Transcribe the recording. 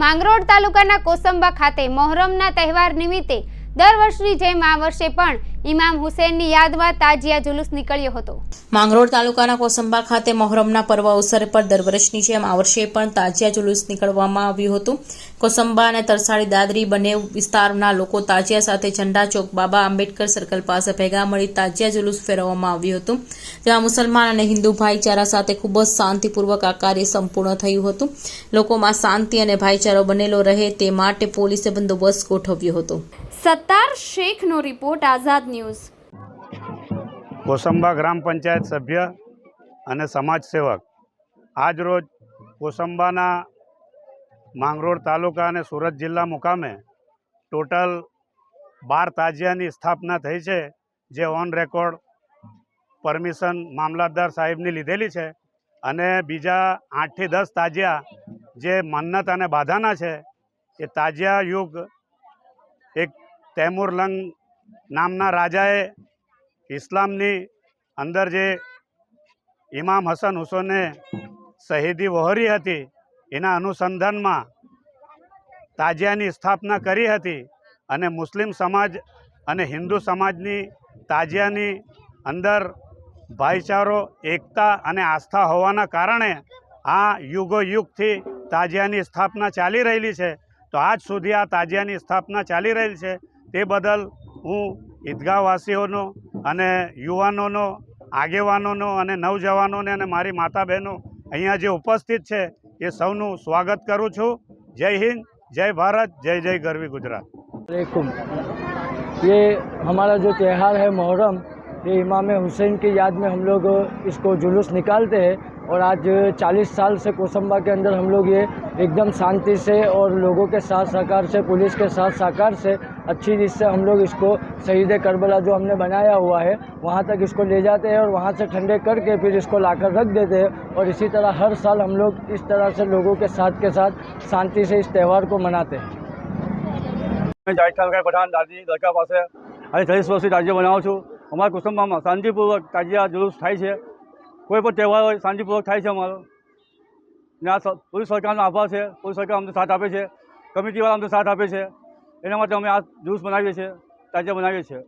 માંગરોળ તાલુકાના કોસંબા ખાતે મોહરમના તહેવાર નિમિત્તે દર વર્ષની જેમ આ વર્ષે પણ ઇમામ હુસેનની યાદમાં તાજિયા જુલુસ નીકળ્યો હતો. માંગરોળ તાલુકાના કોસંબા ખાતે મોહરમના પર્વ અવસરે પર દર વર્ષની જેમ આ વર્ષે પણ તાજિયા જુલુસ નીકળવામાં આવ્યું હતું. કોસંબા અને તરસાડી દાદરી બંને વિસ્તારના લોકો તાજિયા સાથે ઝંડા ચોક બાબા આંબેડકર સર્કલ પાસે ભેગા મળી તાજિયા જુલુસ ફેરવવામાં આવ્યું હતું. જેમાં મુસલમાન અને હિન્દુ ભાઈચારા સાથે ખૂબ જ શાંતિપૂર્વક આ કાર્ય સંપૂર્ણ થયું હતું. લોકોમાં શાંતિ અને ભાઈચારો બનેલો રહે તે માટે પોલીસે બંદોબસ્ત ગોઠવ્યો હતો. સત્તાર શેખનો રિપોર્ટ આઝાદ ન્યૂઝ. કોસંબા ગ્રામ પંચાયત સભ્ય અને સમાજ સેવક. આજરોજ કોસંબાના માંગરોળ તાલુકા અને સુરત જિલ્લા મુકામે ટોટલ બાર તાજિયાની સ્થાપના થઈ છે, જે ઓન રેકોર્ડ પરમિશન મામલતદાર સાહેબની લીધેલી છે અને બીજા આઠથી દસ તાજિયા જે મન્નત અને બાધાના છે, એ તાજિયા યુગ એક તૈમુરલંગ નામના રાજાએ ઇસ્લામની અંદર જે ઇમામ હસન હુસેને શહીદી વહોરી હતી, એના અનુસંધાનમાં તાજિયાની સ્થાપના કરી હતી અને મુસ્લિમ સમાજ અને હિન્દુ સમાજની તાજિયાની અંદર ભાઈચારો, એકતા અને આસ્થા હોવાના કારણે આ યુગો યુગથી તાજિયાની સ્થાપના ચાલી રહેલી છે. તો આજ સુધી આ તાજિયાની સ્થાપના ચાલી રહેલી છે. તે બદલ હું ઈદગાહવાસીઓનો અને યુવાનોનો આગેવાનોનો અને નવજવાનોને અને મારી માતા બહેનો અહીંયા જે ઉપસ્થિત છે એ સૌનું સ્વાગત કરું છું જય હિન્દ જય ભારત જય જય ગરવી ગુજરાત अलैकुम ये हमारा जो त्यौहार है मुहर्रम ये इमाम हुसैन की याद में हम लोग इसको जुलूस निकालते हैं और आज 40 साल से कोसंबा के अंदर हम लोग ये एकदम शांति से और लोगों के साथ सहकार से पुलिस के साथ सहकार से अच्छी रीत से हम लोग इसको शहीद करबला जो हमने बनाया हुआ है वहाँ तक इसको ले जाते हैं और वहाँ से ठंडे करके फिर इसको लाकर रख देते हैं और इसी तरह हर साल हम लोग इस तरह से लोगों के साथ के साथ शांति से इस त्यौहार को मनाते हैं જાહેર તાલુકા પઠાણ દાદી દરગાહ પાસે આજે ત્રીસ વર્ષથી રાજ્ય બનાવું છું અમારા કુટુંબમાં શાંતિપૂર્વક તાજિયા જુલુસ થાય છે કોઈ પણ તહેવાર હોય, શાંતિપૂર્વક થાય છે અમારો. ને આ પોલીસ સરકારનો આભાર છે. પોલીસ સરકાર અમને સાથ આપે છે. કમિટીવાળા અમને સાથ આપે છે. એના માટે અમે આ જુલુસ બનાવીએ છીએ, તાજા બનાવીએ છીએ.